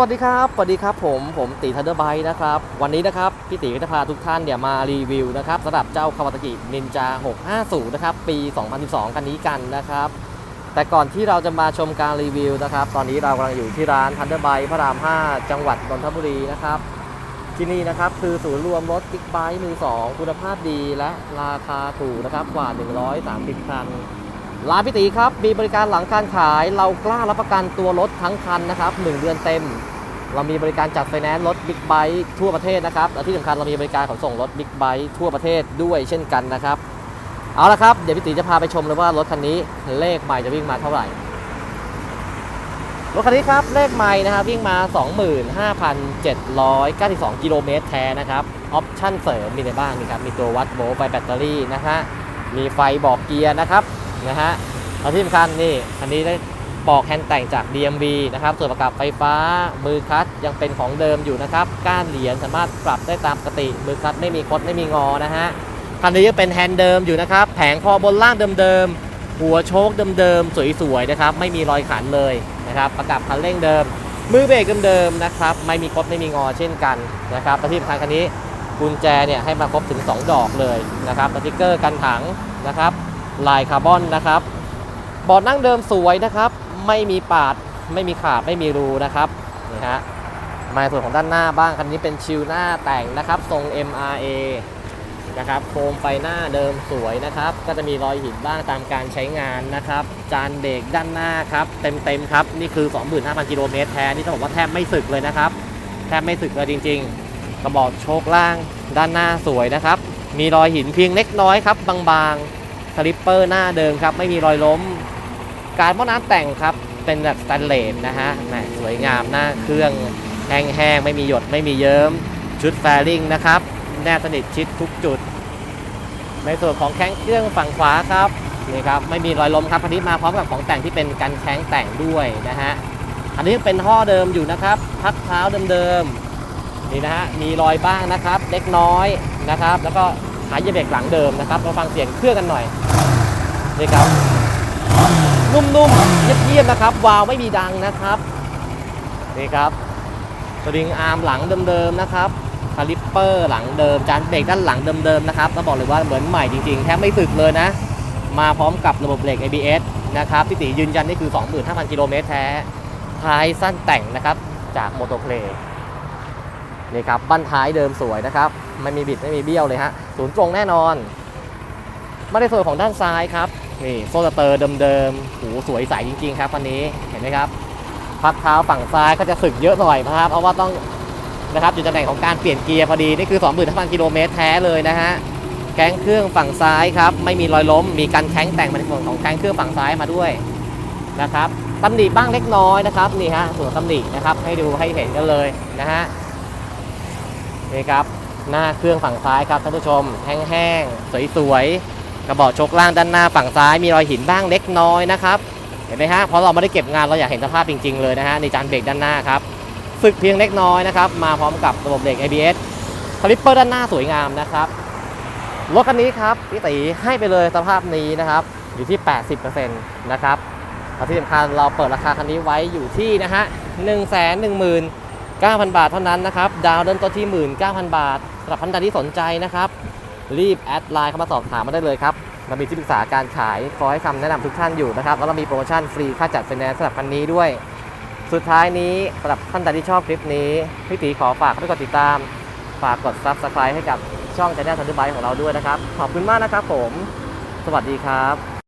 สวัสดีครับ สวัสดีครับผมผมตีทันเดอร์ไบนะครับ วันนี้นะครับ พี่ตีก็จะพาทุกท่านเนี่ยมารีวิวนะครับสำหรับเจ้าคาวาตากินินจา 650 นะครับ ปี 2012 คันนี้กันนะครับ แต่ก่อนที่เราจะมาชมการรีวิวนะครับ ตอนนี้เรากำลังอยู่ที่ร้านทันเดอร์ไบพระราม 5 จังหวัดนนทบุรีนะครับ ที่นี่นะครับคือศูนย์รวมรถบิ๊กไบค์มือ 2 คุณภาพดีและราคาถูกนะครับกว่า 130คัน ร้านพี่ตีครับ มีบริการหลังการขายเรากล้ารับประกันตัวรถทั้งคันนะครับ 1 เดือนเต็ม เรามีบริการจัดไฟแนนซ์รถบิ๊กไบค์ทั่วประเทศนะครับและที่สำคัญเรามีบริการขนส่งรถบิ๊กไบค์ทั่วประเทศด้วยเช่นกันนะครับ เอาละครับ เดี๋ยวพี่ตีจะพาไปชมเลยว่ารถคันนี้เลขใหม่จะวิ่งมาเท่าไหร่ รถคันนี้ครับเลขใหม่นะครับวิ่งมา 25,792 กิโลเมตรแท้นะครับออปชั่นเสริมมีในบ้างนี่ครับมีตัววัดโวลต์ไฟแบตเตอรี่นะฮะมีไฟบอกเกียร์นะครับ นะฮะแล้วที่สำคัญนี่คันนี้ได้ปอกแฮนด์แต่งจาก DMV นะครับ ส่วนประกับไฟฟ้า มือคัตยังเป็นของเดิมอยู่นะครับ ก้านเหรียญสามารถปรับได้ตามปกติ มือคัตไม่มีคดไม่มีงอนะฮะ คันนี้ยังเป็นแฮนด์เดิมอยู่นะครับ แผงคอบนล่างเดิมๆ หัวโชคเดิมๆ สวยๆ นะครับ ไม่มีรอยขันเลยนะครับ ประกับคันเร่งเดิม มือเบรกเดิมๆ นะครับ ไม่มีคดไม่มีงอเช่นกันนะครับและที่สำคัญคันนี้กุญแจเนี่ยให้มาครบถึง 2 ดอกเลยนะครับสติกเกอร์กันถังนะครับ ลายคาร์บอนนะครับเบาะนั่งเดิมสวยนะครับ ไม่มีปาด ไม่มีขาด ไม่มีรูนะครับนี่ฮะมาส่วนของด้านหน้าบ้างคันนี้เป็นชิลหน้าแต่งนะครับ ทรง MRA นะครับโคมไฟหน้าเดิมสวยนะครับ ก็จะมีรอยหินบ้างตามการใช้งานนะครับ จานเบรกด้านหน้าครับ เต็มๆครับ นี่คือ 25,000กิโลเมตรแท้ นี่ต้องบอกว่าแทบไม่สึกเลยนะครับ แทบไม่สึกเลยจริง ๆ กระบอกโชคล่างด้านหน้าสวยนะครับ มีรอยหินเพียงเล็กน้อยครับบางๆ สลิปเปอร์หน้าเดิมครับ ไม่มีรอยล้ม การหม้อน้ำแต่งครับ เป็นแบบสแตนเลสนะฮะแหมสวยงามหน้าเครื่องแห้งๆ ไม่มีหยดไม่มีเยิ้ม ชุดแฟริงนะครับ แนบสนิทชิดทุกจุด ในส่วนของแข้งเครื่องฝั่งขวาครับนี่ครับไม่มีรอยล้มครับคันนี้มาพร้อมกับของแต่งที่เป็นกันแข้งแต่งด้วยนะฮะอันนี้เป็นท่อเดิมอยู่นะครับ พักเท้าเดิมๆนี่นะฮะมีรอยบ้างนะครับ เล็กน้อยนะครับ แล้วก็ หายเหยียบเบรกหลังเดิมนะครับมาฟังเสียงเครื่องกันหน่อยนี่ครับนุ่มๆเยียบๆนะครับ วาล์วไม่มีดังนะครับนี่ครับสลิงอาร์มหลังเดิมๆนะครับคาลิปเปอร์หลังเดิมจานเบรกด้านหลังเดิมๆนะครับต้องบอกเลยว่าเหมือนใหม่จริงๆ แทบไม่สึกเลยนะ มาพร้อมกับระบบเบรก ABS นะครับที่ตียืนยันนี่คือ 25,000 กิโลเมตรแท้ท้ายสั้นแต่งนะครับจากโมโตเพลย์ นี่ครับบั้นท้ายเดิมสวยนะครับไม่มีบิดไม่มีเบี้ยวเลยฮะศูนย์ตรงแน่นอนมาในส่วนของด้านซ้ายครับนี่โซลเตอร์เดิมๆโหสวยใสจริง ๆ ครับคันนี้เห็นไหมครับพักเท้าฝั่งซ้ายก็จะสึกเยอะหน่อยนะครับเพราะว่าต้องนะครับอยู่ตำแหน่งของการเปลี่ยนเกียร์พอดีนี่คือ25,000กิโลเมตรแท้เลยนะฮะแข้งเครื่องฝั่งซ้ายครับไม่มีรอยล้ม มีการแข้งแต่งมาในส่วนของแข้งเครื่องฝั่งซ้ายมาด้วยนะครับตำหนิบ้างเล็กน้อยนะครับนี่ฮะส่วนตำหนินะครับให้ดูให้เห็นกันเลยนะฮะ นี่ครับ หน้าเครื่องฝั่งซ้ายครับท่านผู้ชม แห้งๆ สวยๆ กระบอกชกล่างด้านหน้าฝั่งซ้ายมีรอยหินบ้างเล็กน้อยนะครับเห็นไหมฮะเพราะเราไม่ได้เก็บงานเราอยากเห็นสภาพจริงๆเลยนะฮะในจานเบรกด้านหน้าครับฝึกเพียงเล็กน้อยนะครับ มาพร้อมกับระบบเบรก ABS คลิปเปอร์ด้านหน้าสวยงามนะครับรถคันนี้ครับพี่ตีให้ไปเลยสภาพนี้นะครับ อยู่ที่ 80%นะครับที่สำคัญเราเปิดราคาคันนี้ไว้อยู่ที่นะฮะ 1 1 0 0 0 บาทเท่านั้นนะครับ ดาวน์เริ่มต้นที่ 19,000 บาทสำหรับท่านใดที่สนใจนะครับ รีบแอดไลน์เข้ามาสอบถามมาได้เลยครับเรามีที่ปรึกษาการขายคอยให้คำแนะนำทุกท่านอยู่นะครับ แล้วเรามีโปรโมชั่นฟรีค่าจัดไฟแนนซ์สำหรับคันนี้ด้วย สุดท้ายนี้สำหรับท่านใดที่ชอบคลิปนี้พี่ตีขอฝากเข้าไปกดติดตาม ฝากกด Subscribe ให้กับช่อง Channel ทันเดอร์ไบของเราด้วยนะครับ ขอบคุณมากนะครับผม สวัสดีครับ